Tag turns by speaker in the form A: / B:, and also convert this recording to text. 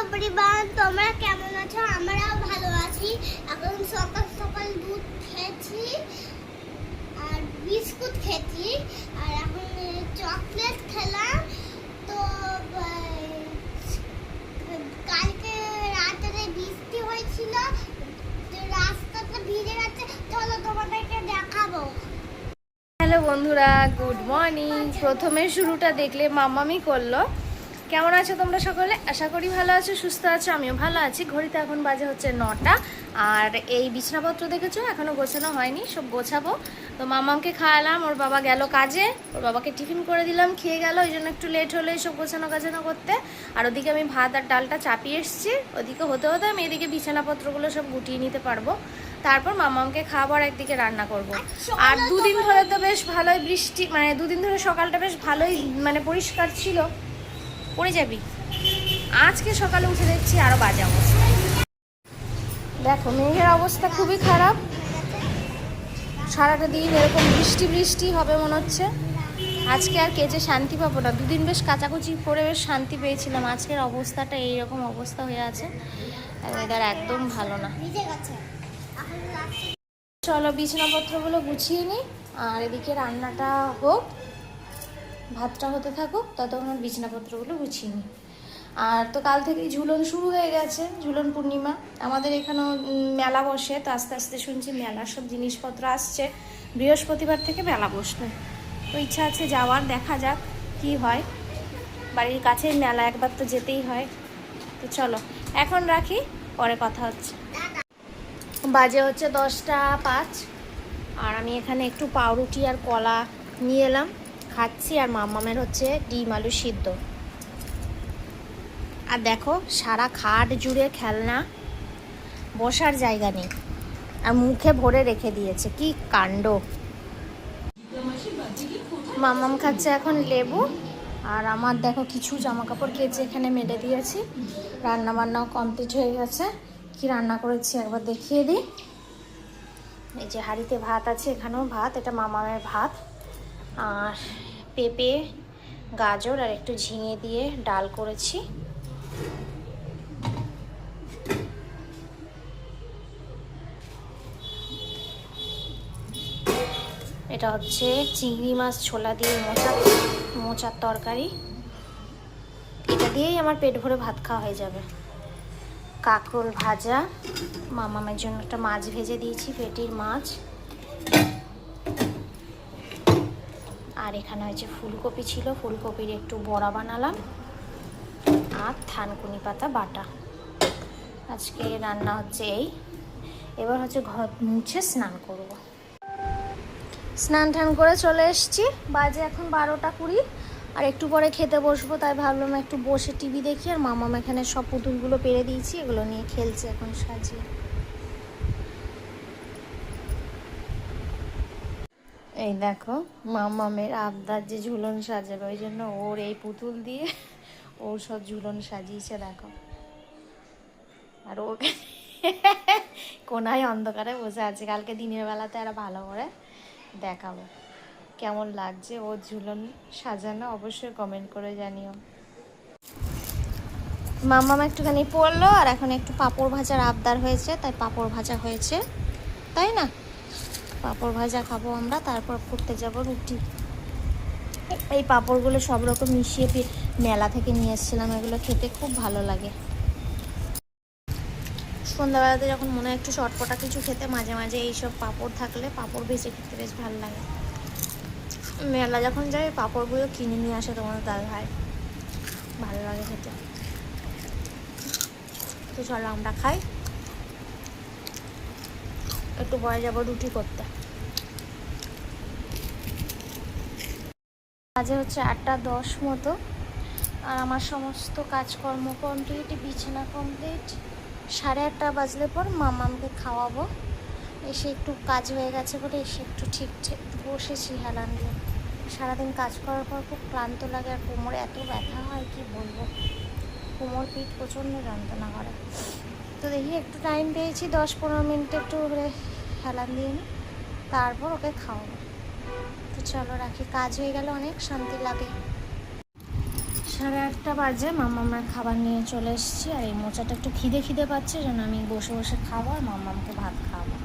A: Everyone তোমরা কেমন আছো? আমরাও ভালো আছি। এখন সকাল সকাল দুধ খেয়েছি আর বিস্কুট খেয়েছি। আর এখন চকলেট খেলাম। তো কালকে রাতে বৃষ্টি হয়েছিল। রাস্তাটা ভিজে গেছে চলো তোমাদেরকে দেখাবো।
B: হ্যালো বন্ধুরা, গুড মর্নিং। প্রথমে শুরুটা দেখলে মামামি করল। কেমন আছো তোমরা সকলে? আশা করি ভালো আছো সুস্থ আছো আমিও ভালো আছি। ঘড়িতে এখন বাজে হচ্ছে নটা। আর এই বিছনাপত্র দেখেছ? এখনও গোছানো হয়নি সব গোছাবো। তো মামামকে খাওয়ালাম ওর বাবা গেল কাজে। ওর বাবাকে টিফিন করে দিলাম খেয়ে গেল ওই জন্য একটু লেট হলো সব গোছানো গাছানো করতে। আর ওদিকে আমি ভাত আর ডালটা চাপিয়ে এসেছি। ওদিকে হতে হতে আমি এদিকে বিছানাপত্রগুলো সব গুটিয়ে নিতে পারব। তারপর মামামকে খাবার একদিকে রান্না করব। আর দুদিন ধরে তো বেশ ভালোই বৃষ্টি মানে দুদিন ধরে সকালটা বেশ ভালোই মানে পরিষ্কার ছিল। পড়ে যাবি? আজকে সকালে উঠে দেখছি আরও বাজে অবস্থা। দেখো, মেঘের অবস্থা খুবই খারাপ। সারাটা দিন এরকম বৃষ্টি বৃষ্টি হবে মনে হচ্ছে। আজকে আর কেজে শান্তি পাবো না। দুদিন বেশ কাচাকুচি করে বেশ শান্তি পেয়েছিলাম। আজকের অবস্থাটা এইরকম অবস্থা হয়ে আছে। ওয়েদার একদম ভালো না। চলো বিছানাপত্রগুলো গুছিয়ে নিই আর এদিকে রান্নাটা হোক। ভাতটা হতে থাকুক, ততক্ষণ বিছানাপত্রগুলো গুছিয়ে নিই। আর তো কাল থেকেই ঝুলন শুরু হয়ে গেছে, ঝুলন পূর্ণিমা। আমাদের এখানেও মেলা বসে, তো আস্তে আস্তে শুনছি মেলার সব জিনিসপত্র আসছে। বৃহস্পতিবার থেকে মেলা বসবে। তো ইচ্ছা আছে যাওয়ার, দেখা যাক কি হয়। বাড়ির কাছেই মেলা, একবার তো যেতেই হয়। তো চলো, এখন রাখি, পরে কথা হচ্ছে। বাজে হচ্ছে দশটা পাঁচ, আর আমি এখানে একটু পাউরুটি আর কলা নিয়ে এলাম। খাচ্ছি আর মামামের হচ্ছে ডিম আলু সিদ্ধ। আর দেখো, সারা খাট জুড়ে খেলনা, বসার জায়গা নেই। আর মুখে ভরে রেখে দিয়েছে, কি কাণ্ড। মামাম খাচ্ছে এখন লেবু, আর আমার দেখো কিছু জামা কাপড় কেচে এখানে মেলে দিয়েছি। রান্না বান্নাও কমপ্লিট হয়ে গেছে। কি রান্না করেছি একবার দেখিয়ে দিই। এই যে হাঁড়িতে ভাত আছে, এখানেও ভাত, এটা মামামের ভাত। আর পেঁপে, গাজর আর একটু ঝিঙে দিয়ে ডাল করেছি। এটা হচ্ছে চিংড়ি মাছ ছোলা দিয়ে মোচা, মোচার তরকারি। এটা দিয়েই আমার পেট ভরে ভাত খাওয়া হয়ে যাবে। কাঁকরোল ভাজা, মামামের জন্য একটা মাছ ভেজে দিয়েছি, পেটির মাছ। আর এখানে হয়েছে ফুলকপি ছিল, ফুলকপির একটু বড়া বানালাম। আর থানকুনি পাতা, বাটা। আজকে রান্না হচ্ছে এই। এবার হচ্ছে ঘর মুছে স্নান করব। স্নান টান করে চলে এসেছি। বাজে এখন বারোটা কুড়ি, আর একটু পরে খেতে বসবো, তাই ভাবলাম একটু বসে টিভি দেখি, আর মামাম এখানে সব পুতুলগুলো পেরে দিয়েছি, এগুলো নিয়ে খেলছে এখন সাজিয়ে। এই দেখো, মামামের আবদার যে ঝুলন সাজাবে, ওই জন্য ওর এই পুতুল দিয়ে ওর সব ঝুলন সাজিয়েছে, দেখো। আর ওকে কোনায় অন্ধকারে বসে আছে। কালকে দিনের বেলাতে আর ভালো করে দেখাবো। কেমন লাগছে ও ঝুলন সাজানো? অবশ্যই কমেন্ট করে জানিও। মাম্মাম একটুখানি পড়ল, আর এখন একটু পাঁপড় ভাজার আবদার হয়েছে, তাই পাঁপড় ভাজা হয়েছে। তাই না? পাঁপড় ভাজা খাব আমরা, তারপর করতে যাব রুটি। এই পাঁপড়গুলো সব রকম মিশিয়ে মেলা থেকে নিয়ে এসেছিলাম, এগুলো খেতে খুব ভালো লাগে। সন্ধ্যাবেলাতে যখন মনে হয় একটু চটপটা কিছু খেতে, মাঝে মাঝে এইসব পাঁপড় থাকলে পাঁপড় ভেজে খেতে বেশ ভালো লাগে। মেলা যখন যাই, পাঁপড়গুলো কিনে নিয়ে আসে তোমাদের দাদা ভাই। ভালো লাগে খেতে। তো চলো আমরা খাই। একটু পরে যাব রুটি করতে। বাজে হচ্ছে আটটা দশ মতো। আর আমার সমস্ত কাজকর্ম কমপ্লিট বিছানা কমপ্লিট সাড়ে আটটা বাজলে পর মামামকে খাওয়াবো। এসে একটু কাজ হয়ে গেছে বলে এসে একটু ঠিক বসেছি হেলান দিয়ে সারাদিন কাজ করার পর খুব ক্লান্ত লাগে আর কোমরে এত ব্যথা হয়, কি বলব? কোমর পিঠ প্রচণ্ড যন্ত্রণা করে। তো দেখি একটু টাইম পেয়েছি, দশ পনেরো মিনিট একটু হেলান দিয়ে নিই তারপর ওকে খাওয়াবো। তো চলো রাখি, কাজ হয়ে গেলে অনেক শান্তি লাগে। সাড়ে আটটা বাজে, মাম্মা আমার খাবার নিয়ে চলে এসেছি, আর এই মোচাটা একটু খিদে খিদে পাচ্ছে, যেন আমি বসে বসে খাব আর মাম্মামকে ভাত খাওয়াবো।